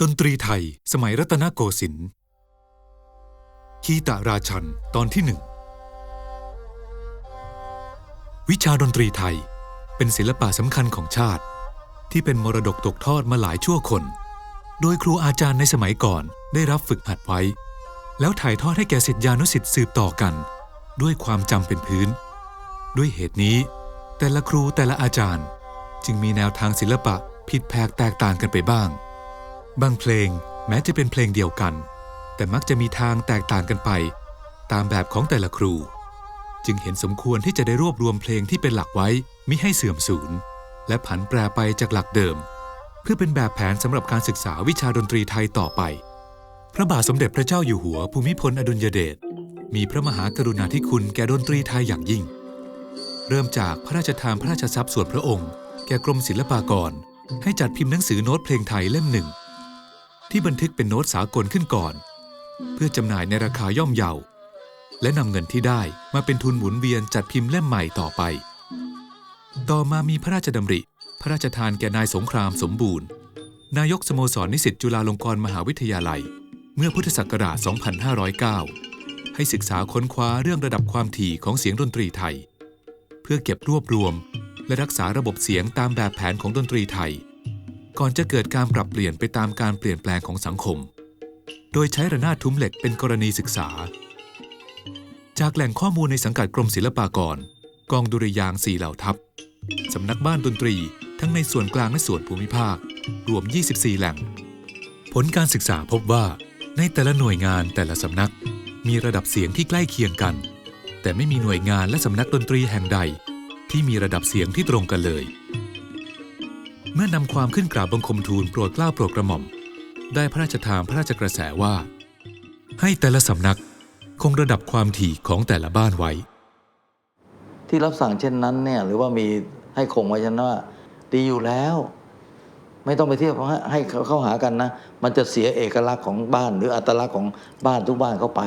ดนตรีไทย สมัยรัตนโกสินทร์คีตราชันตอนที่หนึ่ง วิชาดนตรีไทยเป็นศิลปะสำคัญของชาติ ที่เป็นมรดกตกทอดมาหลายชั่วคน โดยครูอาจารย์ในสมัยก่อนได้รับฝึกหัดไว้ แล้วถ่ายทอดให้แก่สิทธิานุสิทธิ์สืบต่อกัน ด้วยความจำเป็นพื้น ด้วยเหตุนี้ แต่ละครูแต่ละอาจารย์ จึงมีแนวทางศิลปะผิดแผกแตกต่างกันไปบ้าง บางเพลงแม้จะเป็นเพลงเดียวกัน แต่มักจะมีทางแตกต่างกันไป ตามแบบของแต่ละครู จึงเห็นสมควรที่จะได้รวบรวมเพลงที่เป็นหลักไว้มิให้เสื่อมสูญและผันแปรไปจากหลักเดิม เพื่อเป็นแบบแผนสำหรับการศึกษาวิชาดนตรีไทยต่อไป พระบาทสมเด็จพระเจ้าอยู่หัวภูมิพลอดุลยเดชมีพระมหากรุณาธิคุณแก่ดนตรีไทยอย่างยิ่ง เริ่มจากพระราชทานพระราชทรัพย์ส่วนพระองค์ แก่กรมศิลปากร ให้จัดพิมพ์หนังสือโน้ตเพลงไทยเล่มหนึ่ง ที่บันทึกเป็นโน้ตสากลขึ้นก่อน เพื่อจำหน่ายในราคาย่อมเยา และนำเงินที่ได้มาเป็นทุนหมุนเวียนจัดพิมพ์เล่มใหม่ต่อไป ต่อมามีพระราชดำริ พระราชทานแก่นายสงครามสมบูรณ์ นายกสโมสรนิสิตจุฬาลงกรณ์มหาวิทยาลัย เมื่อพุทธศักราช 2509 ให้ศึกษาค้นคว้าเรื่องระดับความถี่ของเสียงดนตรีไทย เพื่อเก็บรวบรวม และรักษาระบบเสียงตามแบบแผนของดนตรีไทย ก่อนจะเกิดการปรับเปลี่ยนไปตามการเปลี่ยนแปลงของสังคม โดยใช้ระนาดทุ้มเหล็กเป็นกรณีศึกษา จากแหล่งข้อมูลในสังกัดกรมศิลปากร กองดุริยางค์สี่เหล่าทัพสำนักบ้านดนตรีทั้งในส่วนกลางและส่วนภูมิภาค รวม 24 แหล่ง ผลการศึกษาพบว่า ในแต่ละหน่วยงานแต่ละสำนัก มีระดับเสียงที่ใกล้เคียงกัน แต่ไม่มีหน่วยงานและสำนักดนตรีแห่งใด ที่มีระดับเสียงที่ตรงกันเลย เมื่อนำความขึ้นกราบบังคมทูลโปรดเกล้าโปรดกระหม่อม ได้พระราชทานพระราชกระแสว่า ให้แต่ละสำนักคงระดับความถี่ของแต่ละบ้านไว้ ที่รับสั่งเช่นนั้นเนี่ยหรือว่ามีให้คงไว้เช่นว่า ดีอยู่แล้ว ไม่ต้องไปเทียบให้ให้เขาเข้าหากันนะ มันจะเสียเอกลักษณ์ของบ้านหรืออัตลักษณ์ของบ้านทุกบ้านเข้าไป